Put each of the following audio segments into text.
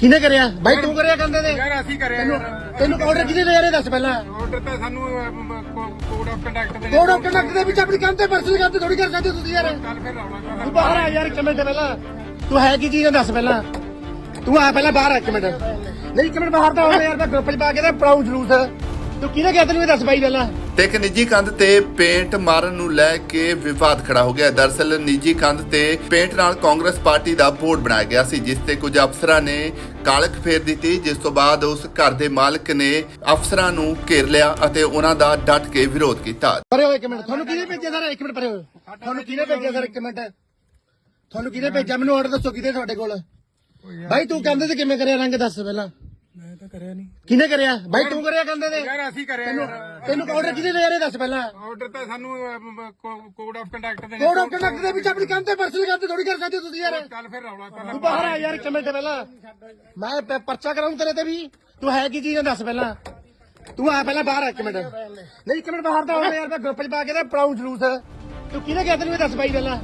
ਕਿਹਨੇ ਕਰਿਆ? ਬਾਈ ਤੂੰ ਕਰਿਆ ਕੰਦੇ ਦੇ ਯਾਰ ਅਸੀਂ ਕਰਿਆ ਤੈਨੂੰ ਤੈਨੂੰ ਆਰਡਰ ਕਿਹਨੇ ਦੇ ਯਾਰੇ ਦੱਸ ਪਹਿਲਾਂ। ਆਰਡਰ ਤਾਂ ਸਾਨੂੰ ਕੋਡ ਆਫ ਕੰਡਕਟ ਦੇ ਕੋਡ ਆਫ ਕੰਡਕਟ ਦੇ ਵਿੱਚ ਆਪਣੀ ਤੇ ਪਰਸਨਲ ਤੇ ਥੋੜੀ ਕਰ ਸਕਦੇ ਤੁਸੀਂ ਯਾਰ? ਤੂੰ ਬਾਹਰ ਆ ਯਾਰ ਇੱਕ ਮਿੰਟ ਪਹਿਲਾਂ। ਤੂੰ ਹੈ ਕੀ ਚੀਜ਼ ਦੱਸ ਪਹਿਲਾਂ। ਤੂੰ ਆ ਪਹਿਲਾਂ ਬਾਹਰ ਆ ਇੱਕ ਮਿੰਟ। ਨਹੀਂ ਇੱਕ ਮਿੰਟ ਬਾਹਰ ਤਾਂ ਆਉਂਦਾ ਯਾਰ ਮੈਂ ਗਰੁੱਪ 'ਚ ਪਾ ਕੇ ਤੇ ਪੜਾਉਂ ਜਲੂਸ। ਤੂੰ ਕਿਹਨੇ ਕਿਹਾ ਤੈਨੂੰ ਇਹ ਦੱਸ ਬਾਈ ਪਹਿਲਾਂ? ਤੇ ਇੱਕ ਨਿੱਜੀ ਕੰਧ ਤੇ ਪੇਂਟ ਮਾਰਨ ਨੂੰ ਲੈ ਕੇ ਵਿਵਾਦ ਖੜਾ ਹੋ ਗਿਆ। ਦਰਸਲ ਨਿੱਜੀ ਕੰਧ ਤੇ ਪੇਂਟ ਨਾਲ ਕਾਂਗਰਸ ਪਾਰਟੀ ਦਾ ਬੋਰਡ ਬਣਾਇਆ ਗਿਆ ਸੀ ਜਿਸ ਤੇ ਕੁਝ ਅਫਸਰਾਂ ਨੇ ਕਾਲਕ ਫੇਰ ਦਿੱਤੀ ਜਿਸ ਤੋਂ ਬਾਅਦ ਉਸ ਘਰ ਦੇ ਮਾਲਕ ਨੇ ਅਫਸਰਾਂ ਨੂੰ ਘੇਰ ਲਿਆ ਅਤੇ ਉਹਨਾਂ ਦਾ ਡਟ ਕੇ ਵਿਰੋਧ ਕੀਤਾ। ਪਰੇ ਹੋ ਇੱਕ ਮਿੰਟ ਤੁਹਾਨੂੰ ਕਿਹਨੇ ਭੇਜਿਆ ਸਰ? ਇੱਕ ਮਿੰਟ ਪਰੇ ਹੋ ਤੁਹਾਨੂੰ ਕਿਹਨੇ ਭੇਜਿਆ ਸਰ ਇੱਕ ਮਿੰਟ? ਤੁਹਾਨੂੰ ਕਿਹਨੇ ਭੇਜਿਆ? ਮੈਨੂੰ ਆਰਡਰ ਦੱਸੋ ਕਿਹਦੇ ਤੁਹਾਡੇ ਕੋਲ? ਬਾਈ ਤੂੰ ਕਹਿੰਦੇ ਤੇ ਕਿਵੇਂ ਕਰਿਆ? ਰੰਗ ਦੱਸ ਪਹਿਲਾਂ। ਮੈਂ ਤਾਂ ਕਰਿਆ ਨਹੀਂ ਕਿਹਨੇ ਕਰਿਆ? ਬਾਈ ਤੂੰ ਕਰਿਆ ਕਹਿੰਦੇ ਤੇ? ਯਾਰ ਅਸੀਂ ਕਰਿਆ ਤੈਨੂੰ ਆਰਡਰ ਕਿਹਨੇ ਦੇ ਯਾਰੇ ਦੱਸ ਪਹਿਲਾਂ? ਆਰਡਰ ਤਾਂ ਸਾਨੂੰ ਕੋਡ ਆਫ ਕੰਡਕਟ ਦੇ ਕੋਡ ਆਫ ਕੰਡਕਟ ਦੇ ਵਿੱਚ ਆਪਣੀ ਕੰਨ ਤੇ ਪਰਸਨਲ ਕੰਨ ਤੇ ਥੋੜੀ ਕਰ ਸਕਦੇ ਹੋ ਤੁਸੀਂ ਯਾਰ। ਕੱਲ ਫਿਰ ਆਉਣਾ ਤੂੰ ਬਾਹਰ ਆ ਯਾਰ ਇੱਕ ਮਿੰਟ ਪਹਿਲਾਂ। ਮੈਂ ਪ- ਪਰਚਾ ਕਰਾਉਂ ਤੇਰੇ ਤੇ ਵੀ। ਤੂੰ ਹੈ ਕੀ ਚੀਜ਼ ਆ ਦੱਸ ਪਹਿਲਾਂ। ਤੂੰ ਆ ਪਹਿਲਾਂ ਬਾਹਰ ਆ ਇੱਕ ਮਿੰਟ। ਨਹੀਂ ਇੱਕ ਮਿੰਟ ਬਾਹਰ ਤਾਂ ਆਉਂਦਾ ਯਾਰ ਮੈਂ ਗਰੁੱਪ 'ਚ ਪਾ ਕੇ ਤੇ ਪੜਾਉਂ ਜਲੂਸ। ਤੂੰ ਕਿਹਨੇ ਕਿਹਾ ਤੈਨੂੰ ਇਹ ਦੱਸ ਬਾਈ ਪਹਿਲਾਂ?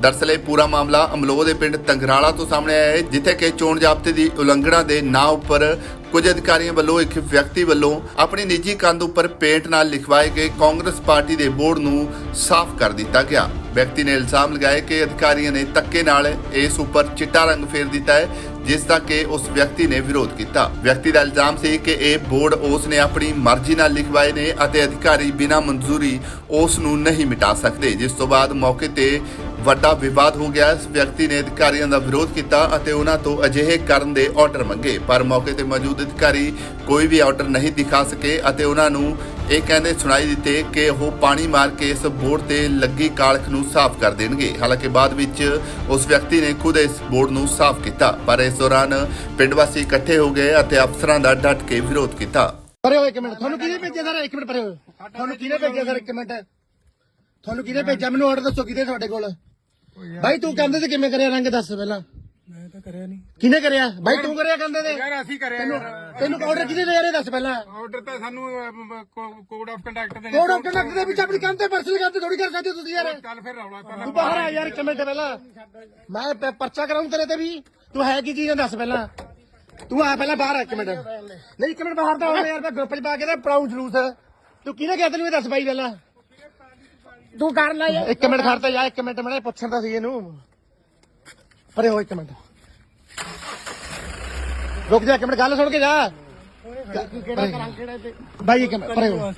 ਦਰਸਲ ਇਹ ਪੂਰਾ ਮਾਮਲਾ ਅਮਲੋਹ ਦੇ ਪਿੰਡ ਤੰਗਰਾਲਾ ਤੋਂ ਸਾਹਮਣੇ ਆਇਆ ਹੈ ਜਿੱਥੇ ਕਿ ਚੋਣ ਜ਼ਾਬਤੇ ਦੀ ਉਲੰਘਣਾ ਦੇ ਨਾਂ ਉੱਪਰ ਕੁਝ ਅਧਿਕਾਰੀਆਂ ਵੱਲੋਂ ਇੱਕ ਵਿਅਕਤੀ ਵੱਲੋਂ ਆਪਣੀ ਨਿੱਜੀ ਕੰਧ ਉੱਪਰ ਪੇਂਟ ਨਾਲ ਲਿਖਵਾਏ ਗਏ ਕਾਂਗਰਸ ਪਾਰਟੀ ਦੇ ਬੋਰਡ ਨੂੰ ਸਾਫ਼ ਕਰ ਦਿੱਤਾ ਗਿਆ। ਵਿਅਕਤੀ ਨੇ ਇਲਜ਼ਾਮ ਲਗਾਇਆ ਕਿ ਅਧਿਕਾਰੀਆਂ ਨੇ ਧੱਕੇ ਨਾਲ ਇਸ ਉੱਪਰ ਚਿੱਟਾ ਰੰਗ ਫੇਰ ਦਿੱਤਾ ਹੈ, ਜਿਸ ਦਾ ਕਿ ਉਸ ਵਿਅਕਤੀ ਨੇ ਵਿਰੋਧ ਕੀਤਾ। ਵਿਅਕਤੀ ਦਾ ਇਲਜ਼ਾਮ ਸੀ ਕਿ ਇਹ ਬੋਰਡ ਉਸ ਨੇ ਆਪਣੀ ਮਰਜ਼ੀ ਨਾਲ ਲਿਖਵਾਏ ਨੇ ਅਤੇ ਅਧਿਕਾਰੀ ਬਿਨਾਂ ਮਨਜ਼ੂਰੀ ਉਸ ਨੂੰ ਨਹੀਂ ਮਿਟਾ ਸਕਦੇ, ਜਿਸ ਤੋਂ ਬਾਅਦ ਮੌਕੇ ਤੇ ਵੱਡਾ ਵਿਵਾਦ ਹੋ ਗਿਆ। ਇਸ ਵਿਅਕਤੀ ਨੇ ਅਧਿਕਾਰੀਆਂ ਦਾ ਵਿਰੋਧ ਕੀਤਾ ਅਤੇ ਉਹਨਾਂ ਤੋਂ ਅਜਿਹੇ ਕਰਨ ਦੇ ਆਰਡਰ ਮੰਗੇ। ਪਰ ਮੌਕੇ ਤੇ ਮੌਜੂਦ ਅਧਿਕਾਰੀ ਕੋਈ ਵੀ ਆਰਡਰ ਨਹੀਂ ਦਿਖਾ ਸਕੇ ਅਤੇ ਉਹਨਾਂ ਨੂੰ ਇਹ ਕਹਿੰਦੇ ਸੁਣਾਈ ਦਿੱਤੇ ਕਿ ਉਹ ਪਾਣੀ ਮਾਰ ਕੇ ਇਸ ਬੋਰਡ ਤੇ ਲੱਗੀ ਕਾਲਖ ਨੂੰ ਸਾਫ਼ ਕਰ ਦੇਣਗੇ। ਹਾਲਾਂਕਿ ਬਾਅਦ ਵਿੱਚ ਉਸ ਵਿਅਕਤੀ ਨੇ ਖੁਦ ਇਸ ਬੋਰਡ ਨੂੰ ਸਾਫ਼ ਕੀਤਾ, ਪਰ ਇਸ ਦੌਰਾਨ ਪਿੰਡ ਵਾਸੀ ਇਕੱਠੇ ਹੋ ਗਏ ਅਤੇ ਅਫਸਰਾਂ ਦਾ ਡਟ ਕੇ ਵਿਰੋਧ ਕੀਤਾ। ਪਰੇ ਹੋ ਇੱਕ ਮਿੰਟ, ਤੁਹਾਨੂੰ ਕਿਹਨੇ ਭੇਜਿਆ ਸਰ? ਇੱਕ ਮਿੰਟ ਪਰੇ ਹੋ ਤੁਹਾਨੂੰ ਕਿਹਨੇ ਭੇਜਿਆ ਸਰ? ਇੱਕ ਮਿੰਟ। ਤੁਹਾਨੂੰ ਕਿਹਨੇ ਭੇਜਿਆ? ਮੈਨੂੰ ਆਰਡਰ ਦੱਸੋ, ਕਿਹਦੇ ਤੁਹਾਡੇ ਕੋਲ? ਬਾਈ ਤੂੰ ਕਹਿੰਦੇ ਤੇ ਕਿਵੇਂ ਕਰਿਆ ਰੰਗ ਦੱਸ ਪਹਿਲਾਂ? ਮੈਂ ਤਾਂ ਕਰਿਆ ਨਹੀਂ। ਕਿਹਨੇ ਕਰਿਆ? ਬਾਈ ਤੂੰ ਕਰਿਆ ਕਹਿੰਦੇ ਤੇ? ਯਾਰ ਅਸੀਂ ਕਰਿਆ ਤੈਨੂੰ ਤੈਨੂੰ ਆਰਡਰ ਕਿਹਨੇ ਦੇ ਯਾਰੇ ਦੱਸ ਪਹਿਲਾਂ? ਆਰਡਰ ਤਾਂ ਸਾਨੂੰ ਕੋਡ ਆਫ ਕੰਡਕਟ ਦੇ ਕੋਡ ਆਫ ਕੰਡਕਟ ਦੇ ਵਿੱਚ ਆਪਣੀ ਕੰਨ ਤੇ ਪਰਸਨਲ ਤੇ ਥੋੜੀ ਕਰ ਸਕਦੇ ਹੋ ਤੁਸੀਂ ਯਾਰ। ਕੱਲ ਫਿਰ ਆਉਣਾ ਤੂੰ ਬਾਹਰ ਆ ਯਾਰ ਇੱਕ ਮਿੰਟ ਪਹਿਲਾਂ। ਮੈਂ ਪ- ਪਰਚਾ ਕਰਾਉਂ ਤੇਰੇ ਤੇ ਵੀ? ਤੂੰ ਹੈ ਕੀ ਚੀਜ਼ ਆ ਦੱਸ ਪਹਿਲਾਂ। ਤੂੰ ਆ ਪਹਿਲਾਂ ਬਾਹਰ ਆ ਇੱਕ ਮਿੰਟ। ਨਹੀਂ ਇੱਕ ਮਿੰਟ ਬਾਹਰ ਤਾਂ ਆਉਂਦਾ ਯਾਰ ਮੈਂ ਗਰੁੱਪ 'ਚ ਪਾ ਕੇ ਤੇ ਪੜਾਉਂ ਜਲੂਸ ਤੂੰ ਕਿਹਨੇ ਕਿਹਾ ਤੈਨੂੰ ਇਹ ਦੱਸ ਬਾਈ ਪਹਿਲਾਂ? ਤੂੰ ਕਰ ਲੈ। ਇੱਕ ਮਿੰਟ ਖੜਤਾ ਜਾ ਇੱਕ ਮਿੰਟ ਮੈਂ ਪੁੱਛਣ ਦਾ ਸੀ ਇਹਨੂੰ। ਪਰੇ ਹੋ ਇੱਕ ਮਿੰਟ। ਰੁਕ ਜਾ ਇੱਕ ਮਿੰਟ ਗੱਲ ਸੁਣ ਕੇ ਜਾ। ਬਾਈ ਇੱਕ ਮਿੰਟ ਪਰੇ ਹੋ।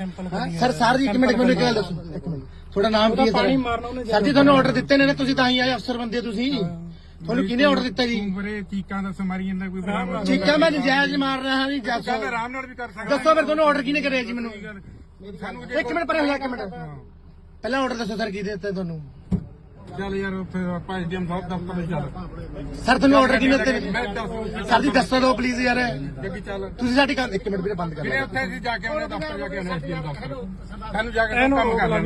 ਸਰ ਸਰ ਜੀ ਇੱਕ ਮਿੰਟ ਮੈਨੂੰ ਇੱਕ ਗੱਲ ਦੱਸੋ। ਇੱਕ ਮਿੰਟ। ਤੁਹਾਡਾ ਨਾਮ ਕੀ ਹੈ ਸਰ? ਸਰ ਜੀ ਤੁਹਾਨੂੰ ਆਰਡਰ ਦਿੱਤੇ ਨੇ ਨਾ ਤੁਸੀਂ ਤਾਂ ਹੀ ਆਏ ਅਫਸਰ ਬੰਦੇ ਤੁਸੀਂ। ਤੁਹਾਨੂੰ ਕਿਹਨੇ ਆਰਡਰ ਦਿੱਤਾ ਜੀ? ਬਰੇ ਚੀਕਾਂ ਦਾ ਸਮਾਰੀ ਜਾਂਦਾ ਕੋਈ ਬਰਾਬਰ ਚੀਕਾਂ ਮੈਂ ਨਜਾਇਜ਼ ਮਾਰ ਰਿਹਾ ਹਾਂ ਜੀ ਦੱਸੋ ਆਰਾਮ ਨਾਲ ਵੀ ਕਰ ਸਕਦਾ। ਦੱਸੋ ਫਿਰ ਤੁਹਾਨੂੰ ਆਰਡਰ ਕਿਹਨੇ ਕਰਿਆ ਜੀ ਮੈਨੂੰ? ਇੱਕ ਮਿੰਟ ਪਰੇ ਹੋ ਜਾ ਇੱਕ ਮਿੰਟ। ਪਹਿਲਾਂ ਆਰਡਰ ਦੱਸੋ ਸਰ ਕੀ ਦਿੱਤਾ ਤੁਹਾਨੂੰ? ਚੱਲ ਯਾਰ ਉੱਥੇ ਆਪਾਂ ਐਸਡੀਐਮ ਸਾਹਿਬ ਦਫ਼ਤਰ ਵਿੱਚ ਚੱਲ ਸਰ ਤੁਹਾਨੂੰ ਆਰਡਰ ਕਿਹਨੇ ਦਿੱਤੇ? ਸਰ ਜੀ। ਦੱਸੋ ਦਿਓ ਪਲੀਜ਼ ਯਾਰ। ਜੱਗੀ ਚੱਲ। ਤੁਸੀਂ ਸਾਡੀ ਗੱਲ ਇੱਕ ਮਿੰਟ ਵੀਰੇ ਬੰਦ ਕਰ ਵੀਰੇ ਲਓ ਉੱਥੇ ਅਸੀਂ ਜਾ ਕੇ ਉਹਨੇ ਦਫ਼ਤਰ ਜਾ ਕੇ ਉਹਨੇ ਐਸਡੀਐਮ ਦਫ਼ਤਰ। ਸਾਨੂੰ ਜਾ ਕੇ ਕੰਮ ਕਰ ਲੈਣ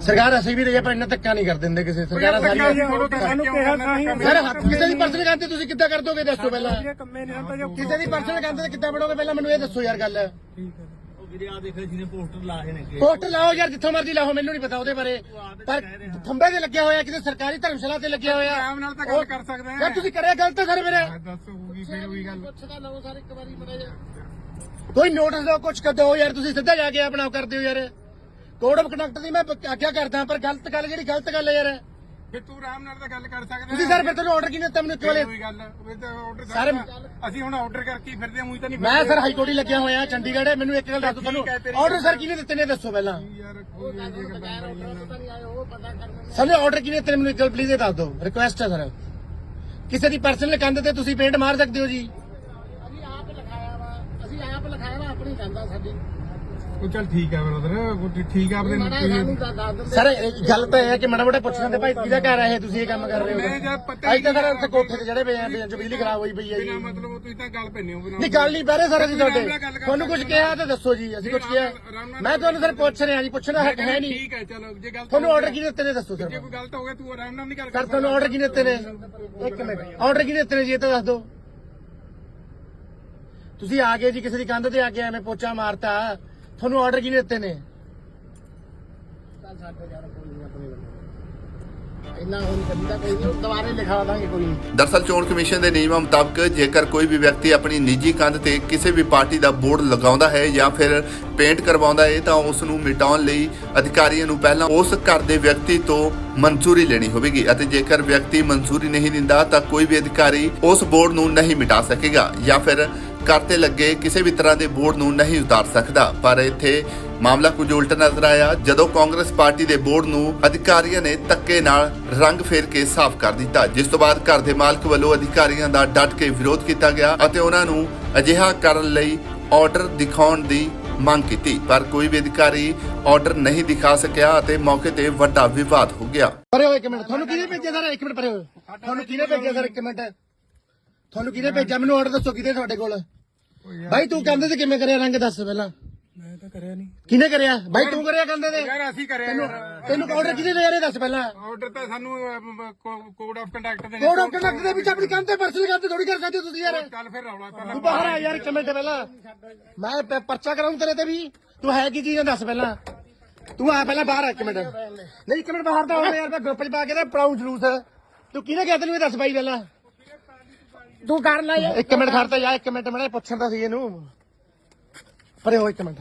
ਸਰਕਾਰ ਅਸੀਂ ਵੀ ਰਹੀ ਪਰ ਇੰਨਾ ਧੱਕਾ ਨਹੀਂ ਕਰ ਦਿੰਦੇ ਕਿਸੇ। ਸਰਕਾਰ ਸਾਰੀਆਂ ਸਾਨੂੰ ਕਿਹਾ ਨਹੀਂ ਸਰ ਹੱਥ ਕਿਸੇ ਦੀ ਪਰਸਨਲ ਗੱਲ ਤੇ ਤੁਸੀਂ ਕਿੱਦਾਂ ਕਰ ਦੋਗੇ? ਦੱਸੋ ਪਹਿਲਾਂ। ਕੰਮੇ ਨਹੀਂ ਹੁੰਦਾ ਜੋ ਕਿਸੇ ਦੀ ਪਰਸਨਲ ਗੱਲ ਤੇ ਕਿੱਦਾਂ ਬਣੋਗੇ? ਪਹਿਲਾਂ ਮੈਨੂੰ ਇਹ ਦੱਸੋ ਯਾਰ ਗੱਲ। ਵੀਰੇ ਆ ਦੇਖ ਜਿਹਨੇ ਪੋਸਟਰ ਲਾਏ ਨੇ ਪੋਸਟ ਲਾਓ ਯਾਰ ਜਿੱਥੋਂ ਮਰਜ਼ੀ ਲਾਓ ਮੈਨੂੰ ਨਹੀਂ ਪਤਾ ਉਹਦੇ ਬਾਰੇ। ਪਰ ਥੰਬੇ ਤੇ ਲੱਗਿਆ ਹੋਇਆ ਕਿਸੇ ਸਰਕਾਰੀ ਧਰਮਸ਼ਾਲਾ ਤੇ ਲੱਗਿਆ ਹੋਇਆ। ਆਰਾਮ ਨਾਲ ਤਾਂ ਗੱਲ ਕਰ ਸਕਦੇ ਯਾਰ ਆ ਤੁਸੀਂ ਕਰਿਆ ਗਲਤ ਸਰ ਮੇਰੇ। ਦੱਸ ਹੋਊਗੀ ਫਿਰ ਉਹੀ ਗੱਲ। ਕੋਈ ਨੋਟਿਸ ਦਿਓ ਕੁਝ ਦਿਓ ਯਾਰ ਤੁਸੀਂ ਸਿੱਧਾ ਜਾ ਕੇ ਆਪਣਾ ਕਰਦੇ ਹੋ ਯਾਰ। ਕੋਡ ਆਫ ਕੰਡਕਟ ਦੀ ਮੈਂ ਆਗਿਆ ਕਰਦਾ ਪਰ ਗਲਤ ਗੱਲ ਜਿਹੜੀ ਗਲਤ ਗੱਲ ਹੈ ਯਾਰ। ਫਿਰ ਤੂੰ ਆਰਾਮ ਨਾਲ ਤਾਂ ਗੱਲ ਕਰ ਸਕਦਾ ਤੁਸੀਂ ਸਰ ਫਿਰ ਤੁਹਾਨੂੰ ਆਰਡਰ ਕਿਹਨੇ ਦਿੱਤਾ ਮੈਨੂੰ ਇੱਕ ਵਾਲੇ? ਉਹੀ ਗੱਲ ਉਹ ਤਾਂ ਆਰਡਰ ਸਰ ਅਸੀਂ ਹੁਣ ਆਰਡਰ ਕਰਕੇ ਹੀ ਫਿਰਦੇ ਆ ਮੂੰਹ ਤਾਂ ਨਹੀਂ ਮੈਂ ਸਰ ਹਾਈ ਕੋਰਟ ਹੀ ਲੱਗਿਆ ਹੋਇਆ ਚੰਡੀਗੜ੍ਹ ਹੈ। ਮੈਨੂੰ ਇੱਕ ਗੱਲ ਦੱਸ ਤੁਹਾਨੂੰ। ਆਰਡਰ ਸਰ ਕਿਹਨੇ ਦਿੱਤੇ ਨੇ ਦੱਸੋ ਪਹਿਲਾਂ। ਯਾਰ ਕੋਈ ਆਰਡਰ ਕਿਹਨੇ ਦਿੱਤੇ ਮੈਨੂੰ ਇੱਕ ਗੱਲ ਪਲੀਜ਼ ਇਹ ਦੱਸ ਦਿਓ। ਰਿਕੁਐਸਟ ਹੈ ਸਰ। ਕਿਸੇ ਦੀ ਪਰਸਨਲ ਕੰਧ ਤੇ ਤੁਸੀਂ ਪੇਂਟ ਮਾਰ ਸਕਦੇ ਹੋ ਜੀ? ਅਸੀਂ ਆਪ ਲਿਖਾਇਆ ਵਾ ਅਸੀਂ ਆਪ ਲਿਖਾਇਆ ਵਾ ਆਪਣੀ ਕੰਧ ਸਾਡੀ। ਉਹ ਚੱਲ ਠੀਕ ਆ ਬ੍ਰਦਰ ਠੀਕ ਆ ਆਪਣੇ ਸਰ ਇਹ ਗੱਲ ਤਾਂ ਇਹ ਹੈ ਕਿ ਮਾੜਾ ਮੋਟਾ ਪੁੱਛਣਾ ਤੇ ਭਾਈ ਕਿਹਦਾ ਘਰ ਹੈ ਇਹ ਤੁਸੀਂ ਇਹ ਕੰਮ ਕਰ ਰਹੇ ਮੈਂ ਹੋ ਜਦ ਪਤਾ ਅੱਜ ਤਾਂ ਸਰ ਉੱਥੇ ਕੋਠੇ ਤੇ ਜਿਹੜੇ ਪਏ ਆ ਬਿਜਲੀ ਬਿਜਲੀ ਖਰਾਬ ਹੋਈ ਪਈ ਹੈ ਜੀ। ਬਿਨਾ ਮਤਲਬ ਤੁਸੀਂ ਤਾਂ ਗੱਲ ਪੈਨੇ ਹੋ ਬਿਨਾ ਨਹੀਂ ਗੱਲ ਨਹੀਂ ਬਹਿਰੇ ਸਰ ਅਸੀਂ ਤੁਹਾਡੇ। ਆਰਾਮ ਨਾਲ ਗੱਲ ਕਰ ਤੁਹਾਨੂੰ ਕੁਝ ਕਿਹਾ ਤਾਂ ਦੱਸੋ ਜੀ ਅਸੀਂ ਕੁਝ ਕਿਹਾ। ਆਰਾਮ ਨਾਲ ਮੈਂ ਤੁਹਾਨੂੰ ਸਰ ਪੁੱਛ ਰਿਹਾ ਜੀ ਪੁੱਛਣਾ ਹੱਕ ਹੈ ਨਹੀਂ। ਠੀਕ ਹੈ ਚਲੋ ਜੇ ਗੱਲ ਤੁਹਾਨੂੰ ਆਰਡਰ ਕਿਹਨੇ ਦਿੱਤੇ ਨੇ ਦੱਸੋ ਸਰ? ਜੇ ਕੋਈ ਗਲਤ ਹੋ ਗਿਆ ਤੂੰ ਆਰਾਮ ਨਾਲ ਨਹੀਂ ਗੱਲ ਸਰ ਤੁਹਾਨੂੰ ਆਰਡਰ ਕਿਹਨੇ ਦਿੱਤੇ ਨੇ? ਇੱਕ ਮਿੰਟ। ਆਰਡਰ ਕਿਹਨੇ ਦਿੱਤੇ ਨੇ ਜੀ ਇਹ ਤਾਂ ਦੱਸ ਦਿਓ। ਤੁਸੀਂ ਆ ਗਏ ਜੀ ਕਿਸੇ ਦੀ ਕੰਧ ਤੇ ਆ ਕੇ ਐਵੇਂ ਪੋਚਾ ਮਾਰਤਾ। ਤੁਹਾਨੂੰ ਆਰਡਰ ਕਿਹਨੇ ਦਿੱਤੇ ਨੇ। ਦਰਸਲ ਚੋਣ ਕਮਿਸ਼ਨ ਦੇ ਨਿਯਮਾਂ ਮੁਤਾਬਕ ਜੇਕਰ ਕੋਈ ਵੀ ਵਿਅਕਤੀ ਆਪਣੀ ਨਿੱਜੀ ਕੰਧ ਤੇ ਕਿਸੇ ਵੀ ਪਾਰਟੀ ਦਾ ਬੋਰਡ ਲਗਾਉਂਦਾ ਹੈ ਜਾਂ ਫਿਰ ਪੇਂਟ ਕਰਵਾਉਂਦਾ ਹੈ ਤਾਂ ਉਸ ਨੂੰ ਮਿਟਾਉਣ ਲਈ ਅਧਿਕਾਰੀਆਂ ਨੂੰ ਪਹਿਲਾਂ ਉਸ ਘਰ ਦੇ ਵਿਅਕਤੀ ਤੋਂ ਮਨਜ਼ੂਰੀ ਲੈਣੀ ਹੋਵੇਗੀ ਅਤੇ ਜੇਕਰ ਵਿਅਕਤੀ ਮਨਜ਼ੂਰੀ ਨਹੀਂ ਦਿੰਦਾ ਤਾਂ ਕੋਈ ਵੀ ਅਧਿਕਾਰੀ ਉਸ ਬੋਰਡ ਨੂੰ ਨਹੀਂ ਮਿਟਾ ਸਕੇਗਾ ਜਾਂ ਫਿਰ ਘਰ ਤੇ ਲੱਗੇ ਕਿਸੇ ਵੀ ਤਰ੍ਹਾਂ ਦੇ ਬੋਰਡ ਨੂੰ ਨਹੀਂ ਉਤਾਰ ਸਕਦਾ। ਪਰ ਇੱਥੇ ਮਾਮਲਾ ਕੁਝ ਉਲਟ ਨਜ਼ਰ ਆਇਆ। ਜਦੋਂ ਕਾਂਗਰਸ ਪਾਰਟੀ ਦੇ ਬੋਰਡ ਨੂੰ ਅਧਿਕਾਰੀਆਂ ਨੇ ਧੱਕੇ ਨਾਲ ਰੰਗ ਫੇਰ ਕੇ ਸਾਫ਼ ਕਰ ਦਿੱਤਾ, ਜਿਸ ਤੋਂ ਬਾਅਦ ਘਰ ਦੇ ਮਾਲਕ ਵੱਲੋਂ ਅਧਿਕਾਰੀਆਂ ਦਾ ਡਟ ਕੇ ਵਿਰੋਧ ਕੀਤਾ ਗਿਆ ਅਤੇ ਉਹਨਾਂ ਨੂੰ ਅਜਿਹਾ ਕਰਨ ਲਈ ਆਰਡਰ ਦਿਖਾਉਣ ਦੀ ਮੰਗ ਕੀਤੀ। ਪਰ ਕੋਈ ਵੀ ਅਧਿਕਾਰੀ ਆਰਡਰ ਨਹੀਂ ਦਿਖਾ ਸਕਿਆ ਅਤੇ ਮੌਕੇ ਤੇ ਵੱਡਾ ਵਿਵਾਦ ਹੋ ਗਿਆ। ਪਰੇ ਹੋਏ ਇੱਕ ਮਿੰਟ, ਤੁਹਾਨੂੰ ਕਿਹਨੇ ਭੇਜਿਆ ਸਰ? ਇੱਕ ਮਿੰਟ ਪਰੇ ਹੋਏ। ਤੁਹਾਨੂੰ ਕਿਹਨੇ ਭੇਜਿਆ ਸਰ? ਇੱਕ ਮਿੰਟ। ਤੁਹਾਨੂੰ ਕਿਹਨੇ ਭੇਜਿਆ? ਮੈਨੂੰ ਆਰਡਰ ਦੱਸੋ, ਕਿਹਦੇ ਤੁਹਾਡੇ ਕੋਲ? ਬਾਈ ਤੂੰ ਕਹਿੰਦੇ ਤੇ ਕਿਵੇਂ ਕਰਿਆ ਰੰਗ ਦੱਸ ਪਹਿਲਾਂ? ਮੈਂ ਤਾਂ ਕਰਿਆ ਨਹੀਂ। ਕਿਹਨੇ ਕਰਿਆ? ਬਾਈ ਤੂੰ ਕਰਿਆ ਕਹਿੰਦੇ ਤੇ? ਯਾਰ ਅਸੀਂ ਕਰਿਆ ਯਾਰ। ਤੈਨੂੰ ਆਰਡਰ ਕਿਹਨੇ ਦੇ ਰਹੇ ਦੱਸ ਪਹਿਲਾਂ? ਆਰਡਰ ਤਾਂ ਸਾਨੂੰ ਕੋਡ ਆਫ ਕੰਡਕਟ ਦੇ ਕੋਡ ਆਫ ਕੰਡਕਟ ਦੇ ਵਿੱਚ ਆਪਣੀ ਕੰਧ ਤੇ ਪਰਸਨਲ ਕੰਧ ਥੋੜੀ ਕਰ ਸਕਦੇ ਹੋ ਤੁਸੀਂ ਯਾਰ। ਚੱਲ ਫਿਰ ਰੌਲਾ ਤੂੰ ਬਾਹਰ ਆ ਯਾਰ ਇੱਕ ਮਿੰਟ ਪਹਿਲਾਂ। ਮੈਂ ਪ- ਪਰਚਾ ਕਰਾਉਂ ਤੇਰੇ ਤੇ ਵੀ। ਤੂੰ ਹੈ ਕੀ ਚੀਜ਼ ਆ ਦੱਸ ਪਹਿਲਾਂ। ਤੂੰ ਆ ਪਹਿਲਾਂ ਬਾਹਰ ਆ ਇੱਕ ਮਿੰਟ। ਨਹੀਂ ਇੱਕ ਮਿੰਟ ਬਾਹਰ ਤਾਂ ਆਉਣਾ ਯਾਰ ਮੈਂ ਗਰੁੱਪ 'ਚ ਪਾ ਕੇ ਤੇ ਪੜਾਉਂ ਜਲੂਸ। ਤੂੰ ਕਿਹਨੇ ਕਿਹਾ ਤੈਨੂੰ ਇਹ ਦੱਸ ਬਾਈ ਪਹਿਲਾਂ? ਤੂੰ ਕਰ ਲੈ ਯਾਰ ਇੱਕ ਮਿੰਟ ਖੜਤਾ ਜਾ ਇੱਕ ਮਿੰਟ ਮੈਂ ਪੁੱਛਣ ਸੀ ਇਹਨੂੰ। ਪਰੇ ਹੋ ਇੱਕ ਮਿੰਟ।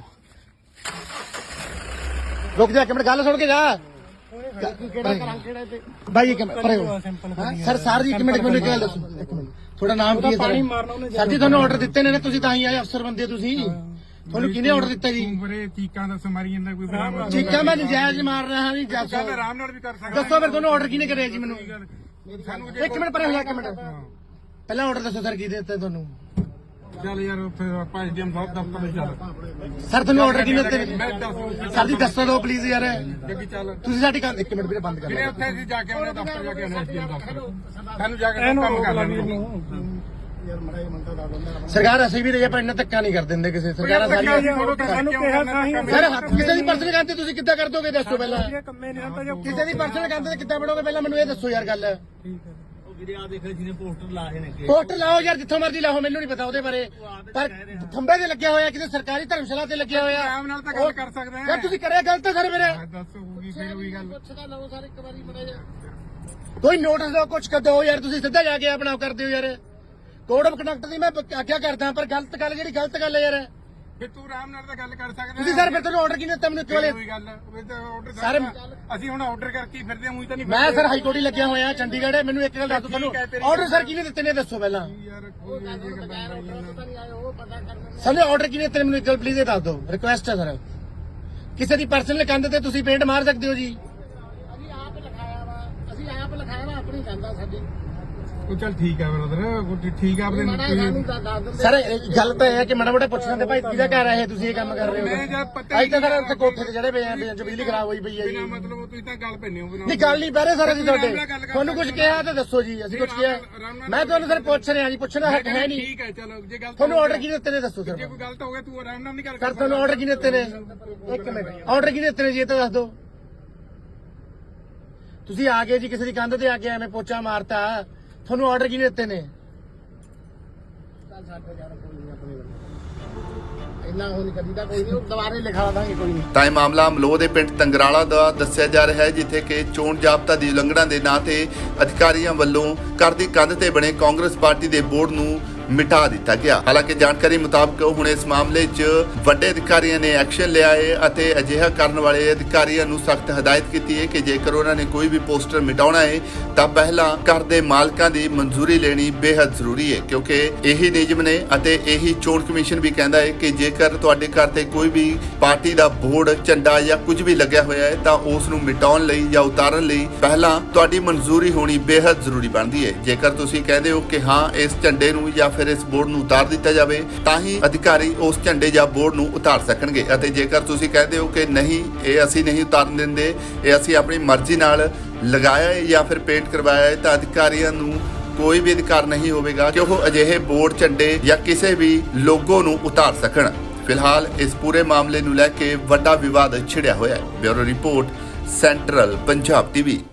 ਰੁਕ ਜਾ ਇੱਕ ਮਿੰਟ ਗੱਲ ਸੁਣ ਕੇ ਜਾ। ਕਿਹੜਾ ਕਰਾਂ ਕਿਹੜਾ ਤੇ? ਬਾਈ ਇੱਕ ਮਿੰਟ ਪਰੇ ਹੋ। ਹਾਂ, ਸਰ ਸਰ ਜੀ ਇੱਕ ਮਿੰਟ ਮੈਨੂੰ ਇੱਕ ਗੱਲ ਦੱਸੋ। ਇੱਕ ਮਿੰਟ। ਤੁਹਾਡਾ ਨਾਮ ਕੀ ਹੈ ਸਰ? ਸਰ ਜੀ ਤੁਹਾਨੂੰ ਆਰਡਰ ਦਿੱਤੇ ਨੇ ਨਾ ਤੁਸੀਂ ਤਾਂ ਹੀ ਆਏ ਅਫਸਰ ਬੰਦੇ ਤੁਸੀਂ। ਤੁਹਾਨੂੰ ਕਿਹਨੇ ਆਰਡਰ ਦਿੱਤਾ ਜੀ? ਬਰੇ ਚੀਕਾਂ ਦਾ ਮਾਰੀ ਜਾਂਦਾ ਕੋਈ ਬਰਾਬਰ ਚੀਕਾਂ ਮੈਂ ਨਜਾਇਜ਼ ਮਾਰ ਰਿਹਾ ਹਾਂ ਜੀ ਚੱਲ ਦੱਸੋ ਆਰਾਮ ਨਾਲ ਵੀ ਕਰ ਸਕਦਾ। ਦੱਸੋ ਫਿਰ ਤੁਹਾਨੂੰ ਆਰਡਰ ਕਿਹਨੇ ਕਰਿਆ ਜੀ ਮੈਨੂੰ? ਇੱਕ ਮਿੰਟ ਪਰੇ ਹੋ ਜਾ ਇੱਕ ਮਿੰਟ। ਪਹਿਲਾਂ ਆਰਡਰ ਦੱਸੋ ਸਰ ਕੀ ਦਿੱਤਾ ਤੁਹਾਨੂੰ? ਚੱਲ ਯਾਰ ਉੱਥੇ ਆਪਾਂ ਐਸਡੀਐਮ ਸਾਹਿਬ ਦਫ਼ਤਰ ਵਿੱਚ ਚੱਲ। ਸਰ ਤੁਹਾਨੂੰ ਆਰਡਰ ਕਿਹਨੇ ਦਿੱਤੇ? ਸਰ ਜੀ ਦੱਸੋ ਦਿਓ ਪਲੀਜ਼ ਯਾਰ। ਜੱਗੀ ਚੱਲ। ਤੁਸੀਂ ਸਾਡੀ ਕੰਨ ਇੱਕ ਮਿੰਟ ਵੀਰੇ ਬੰਦ ਕਰ ਲਓ ਉੱਥੇ ਅਸੀਂ ਜਾ ਕੇ ਉਹਨੇ ਦਫ਼ਤਰ ਜਾ ਕੇ ਉਹਨੇ ਐਸਡੀਐਮ ਦਫ਼ਤਰ ਸਾਨੂੰ ਜਾ ਕੇ ਕੰਮ ਕਰ ਲੈਣ ਸਰਕਾਰ ਅਸੀਂ ਵੀ ਰਹੀ ਪਰ ਇੰਨਾ ਧੱਕਾ ਨਹੀਂ ਕਰ ਦਿੰਦੇ ਕਿਸੇ। ਸਰਕਾਰਾਂ ਸਾਰੀਆਂ ਸਾਨੂੰ ਕਿਹਾ ਤਾਂ ਹੀ ਸਰ ਹੱਥ ਕਿਸੇ ਦੀ ਪਰਸਨਲ ਗੱਲ ਤੇ ਤੁਸੀਂ ਕਿੱਦਾਂ ਕਰ ਦੋਗੇ ਦੱਸੋ ਪਹਿਲਾਂ? ਕਿਸੇ ਦੀ ਪਰਸਨਲ ਗੱਲ ਤੇ ਕਿੱਦਾਂ ਬਣੋਗੇ? ਪਹਿਲਾਂ ਮੈਨੂੰ ਇਹ ਦੱਸੋ ਯਾਰ ਗੱਲ। ਉਹ ਵੀਰੇ ਆ ਦੇਖ ਜਿਹਨੇ ਪੋਸਟਰ ਲਾਏ ਨੇ ਅੱਗੇ ਪੋਸਟਰ ਲਾਓ ਯਾਰ ਜਿੱਥੋਂ ਮਰਜ਼ੀ ਲਾਓ ਮੈਨੂੰ ਨਹੀਂ ਪਤਾ ਉਹਦੇ ਬਾਰੇ। ਪਰ ਖੰਭੇ ਤੇ ਲੱਗਿਆ ਹੋਇਆ ਕਿਸੇ ਸਰਕਾਰੀ ਧਰਮਸ਼ਾਲਾ ਤੇ ਲੱਗਿਆ ਹੋਇਆ। ਆਰਾਮ ਨਾਲ ਤਾਂ ਗੱਲ ਕਰ ਸਕਦੇ ਯਾਰ ਤੁਸੀਂ ਕਰਿਆ ਗਲਤ ਸਰ ਮੇਰੇ। ਦੱਸ ਹੋਊਗੀ ਫਿਰ ਉਹੀ ਗੱਲ। ਕੋਈ ਨੋਟਿਸ ਦਿਓ ਕੁਝ ਕਰ ਦਿਓ ਯਾਰ ਤੁਸੀਂ ਸਿੱਧਾ ਜਾ ਕੇ ਆਪਣਾ ਕਰਦੇ ਹੋ ਯਾਰ। ਕੋਡ ਆਫ ਕੰਡਕਟ ਦੀ ਮੈਂ ਆਖਿਆ ਕਰਦਾ ਪਰ ਗਲਤ ਗੱਲ ਜਿਹੜੀ ਗਲਤ ਗੱਲ ਹੈ ਯਾਰ। ਫਿਰ ਤੂੰ ਆਰਾਮ ਨਾਲ ਤਾਂ ਗੱਲ ਕਰ ਸਕਦਾ ਤੁਸੀਂ ਸਰ ਫਿਰ ਤੁਹਾਨੂੰ ਆਰਡਰ ਕਿਹਨੇ ਦਿੱਤਾ ਮੈਨੂੰ ਕਿਉਂ ਉਹੀ ਗੱਲ ਉਹ ਤਾਂ ਆਰਡਰ ਸਰ, ਅਸੀਂ ਹੁਣ ਆਰਡਰ ਕਰਕੇ ਹੀ ਫਿਰਦੇ ਹਾਂ ਉਹੀ ਤਾਂ ਨਹੀਂ ਮੈਂ ਸਰ ਹਾਈ ਕੋਰਟ ਹੀ ਲੱਗਿਆ ਹੋਇਆ ਚੰਡੀਗੜ੍ਹ ਮੈਨੂੰ ਇੱਕ ਗੱਲ ਦੱਸ ਤੁਹਾਨੂੰ। ਆਰਡਰ ਸਰ ਕਿਹਨੇ ਦਿੱਤੇ ਨੇ ਦੱਸੋ ਪਹਿਲਾਂ? ਯਾਰ ਕੋਈ ਕਰੀ ਸਾਨੂੰ ਆਰਡਰ ਕਿਹਨੇ ਦਿੱਤੇ ਨੇ? ਮੈਨੂੰ ਇੱਕ ਗੱਲ ਪਲੀਜ਼ ਇਹ ਦੱਸ ਦਿਓ। ਰਿਕੁਐਸਟ ਹੈ ਸਰ। ਕਿਸੇ ਦੀ ਪਰਸਨਲ ਕੰਧ ਤੇ ਤੁਸੀਂ ਪੇਂਟ ਮਾਰ ਸਕਦੇ ਹੋ ਜੀ? ਅਸੀਂ ਆਪ ਲਿਖਾਇਆ ਵਾ ਅਸੀਂ ਆਪ ਲਿਖਾਇਆ ਵਾ ਆਪਣੀ ਕੰਧ ਆ ਸਾਡੀ। ਉਹ ਚੱਲ ਠੀਕ ਆ ਬ੍ਰਦਰ ਠੀਕ ਆ ਆਪਣੇ ਸਰ ਇਹ ਗੱਲ ਤਾਂ ਇਹ ਹੈ ਕਿ ਮਾੜਾ ਮੋਟਾ ਪੁੱਛ ਲੈਂਦੇ ਭਾਈ ਕਿਹਦਾ ਘਰ ਹੈ ਇਹ? ਤੁਸੀਂ ਇਹ ਕੰਮ ਕਰ ਰਹੇ ਮੈਂ ਹੋ ਜਦ ਪਤਾ ਅੱਜ ਤਾਂ ਸਰ ਉੱਥੇ ਕੋਠੇ ਤੇ ਜਿਹੜੇ ਪਏ ਆ ਜੋ ਬਿਜਲੀ ਖਰਾਬ ਹੋਈ ਪਈ ਹੈ ਜੀ। ਮਤਲਬ ਤੁਸੀਂ ਤਾਂ ਗੱਲ ਪੈਣੇ ਹੋ ਬਿਨਾਂ ਨਹੀਂ ਗੱਲ ਨਹੀਂ ਪੈ ਰਹੇ ਸਰ ਅਸੀਂ ਤੁਹਾਡੇ। ਕਰ ਤੁਹਾਨੂੰ ਕੁਝ ਕਿਹਾ ਤਾਂ ਦੱਸੋ ਜੀ ਅਸੀਂ ਕੁਝ ਕਿਹਾ। ਮੈਂ ਤੁਹਾਨੂੰ ਸਰ ਪੁੱਛ ਰਿਹਾ ਜੀ ਪੁੱਛਣਾ ਹੱਕ ਹੈ ਨਹੀਂ। ਠੀਕ ਹੈ ਚਲੋ ਜੇ ਗੱਲ ਤੁਹਾਨੂੰ ਆਰਡਰ ਕਿਹਨੇ ਦਿੱਤੇ ਨੇ ਦੱਸੋ ਸਰ? ਜੇ ਕੋਈ ਗਲਤ ਹੋ ਗਿਆ ਤੂੰ ਆਰਾਮ ਨਾਲ ਨਹੀਂ ਗੱਲ ਸਰ ਕਰ ਤੁਹਾਨੂੰ ਆਰਡਰ ਕਿਹਨੇ ਦਿੱਤੇ ਨੇ? ਇੱਕ ਮਿੰਟ। ਆਰਡਰ ਕਿਹਨੇ ਦਿੱਤੇ ਨੇ ਜੀ ਇਹ ਤਾਂ ਦੱਸ ਦਿਓ। ਤੁਸੀਂ ਆ ਗਏ ਜੀ ਕਿਸੇ ਦੀ ਕੰਧ ਤੇ ਆ ਕੇ ਐਵੇਂ ਪੋਚਾ ਮਾਰਤਾ। ਤੁਹਾਨੂੰ ਆਰਡਰ ਕਿਹਨੇ ਦਿੱਤੇ ਨੇ? ਇੰਨਾ ਹੋ ਨਹੀਂ ਕਦੀਦਾ ਕੋਈ ਨਹੀਂ ਦੁਬਾਰੇ ਲਿਖਾ ਦਾਂਗੇ, ਕੋਈ ਨਹੀਂ। ਤਾਂ ਇਹ ਮਾਮਲਾ ਅਮਲੋਹ ਦੇ ਪਿੰਡ ਤੰਗਰਾਲਾ ਦਾ ਦੱਸਿਆ ਜਾ ਰਿਹਾ ਹੈ, ਜਿੱਥੇ ਕਿ ਚੋਣ ਜਾਬਤਾ ਦੀ ਉਲੰਘਣਾ ਦੇ ਨਾਂ ਤੇ ਅਧਿਕਾਰੀਆਂ ਵੱਲੋਂ ਘਰ ਦੀ ਕੰਧ ਤੇ ਬਣੇ ਕਾਂਗਰਸ ਪਾਰਟੀ ਦੇ ਬੋਰਡ ਨੂੰ ਮਿਟਾ ਦਿੱਤਾ ਗਿਆ। ਹਾਲਾਂਕਿ ਜਾਣਕਾਰੀ ਮੁਤਾਬਕ ਹੁਣ ਇਸ ਮਾਮਲੇ 'ਚ ਵੱਡੇ ਅਧਿਕਾਰੀਆਂ ਨੇ ਐਕਸ਼ਨ ਲਿਆ ਹੈ ਅਤੇ ਅਜਿਹਾ ਕਰਨ ਵਾਲੇ ਅਧਿਕਾਰੀਆਂ ਨੂੰ ਸਖਤ ਹਦਾਇਤ ਕੀਤੀ ਹੈ ਕਿ ਜੇਕਰ ਉਹਨਾਂ ਨੇ ਕੋਈ ਵੀ ਪੋਸਟਰ ਮਿਟਾਉਣਾ ਹੈ, ਤਾਂ ਪਹਿਲਾਂ ਘਰ ਦੇ ਮਾਲਕਾਂ ਦੀ ਮਨਜ਼ੂਰੀ ਲੈਣੀ ਬੇहद ਜ਼ਰੂਰੀ ਹੈ, ਕਿਉਂਕਿ ਇਹੀ ਨਿਯਮ ਨੇ ਅਤੇ ਇਹੀ ਚੋਣ ਕਮਿਸ਼ਨ ਵੀ ਕਹਿੰਦਾ ਹੈ ਕਿ ਜੇਕਰ ਤੁਹਾਡੇ ਘਰ ਤੇ ਕੋਈ ਵੀ ਪਾਰਟੀ ਦਾ ਬੋਰਡ, ਝੰਡਾ ਜਾਂ ਕੁਝ ਵੀ ਲੱਗਿਆ ਹੋਇਆ ਹੈ, ਤਾਂ ਉਸ ਨੂੰ ਮਿਟਾਉਣ ਲਈ ਜਾਂ ਉਤਾਰਨ ਲਈ ਪਹਿਲਾਂ ਤੁਹਾਡੀ ਮਨਜ਼ੂਰੀ ਹੋਣੀ ਬੇਹੱਦ ਜ਼ਰੂਰੀ ਬਣਦੀ ਹੈ। ਜੇਕਰ ਤੁਸੀਂ ਕਹਿੰਦੇ ਹੋ ਕਿ ਹਾਂ, ਇਸ ਝੰਡੇ ਨੂੰ ਜਾਂ ਫਿਰ ਇਸ ਬੋਰਡ ਨੂੰ ਉਤਾਰ ਦਿੱਤਾ ਜਾਵੇ, ਤਾਂ ਹੀ ਅਧਿਕਾਰੀ ਉਸ ਝੰਡੇ ਜਾਂ ਬੋਰਡ ਨੂੰ ਉਤਾਰ ਸਕਣਗੇ। ਅਤੇ ਜੇਕਰ ਤੁਸੀਂ ਕਹਿੰਦੇ ਹੋ ਕਿ ਨਹੀਂ, ਇਹ ਅਸੀਂ ਨਹੀਂ ਉਤਾਰਨ ਦਿੰਦੇ, ਇਹ ਅਸੀਂ ਆਪਣੀ ਮਰਜ਼ੀ ਨਾਲ ਲਗਾਇਆ ਹੈ ਜਾਂ ਫਿਰ ਪੇਂਟ ਕਰਵਾਇਆ ਹੈ, ਤਾਂ ਅਧਿਕਾਰੀਆਂ ਨੂੰ ਕੋਈ ਵੀ ਅਧਿਕਾਰ ਨਹੀਂ ਹੋਵੇਗਾ ਕਿ ਉਹ ਅਜਿਹੇ ਬੋਰਡ, ਝੰਡੇ ਜਾਂ ਕਿਸੇ ਵੀ ਲੋਗੋ ਨੂੰ ਉਤਾਰ ਸਕਣ। ਫਿਲਹਾਲ ਇਸ ਪੂਰੇ ਮਾਮਲੇ ਨੂੰ ਲੈ ਕੇ ਵੱਡਾ ਵਿਵਾਦ ਛਿੜਿਆ ਹੋਇਆ ਹੈ। Bureau report, central Punjab TV.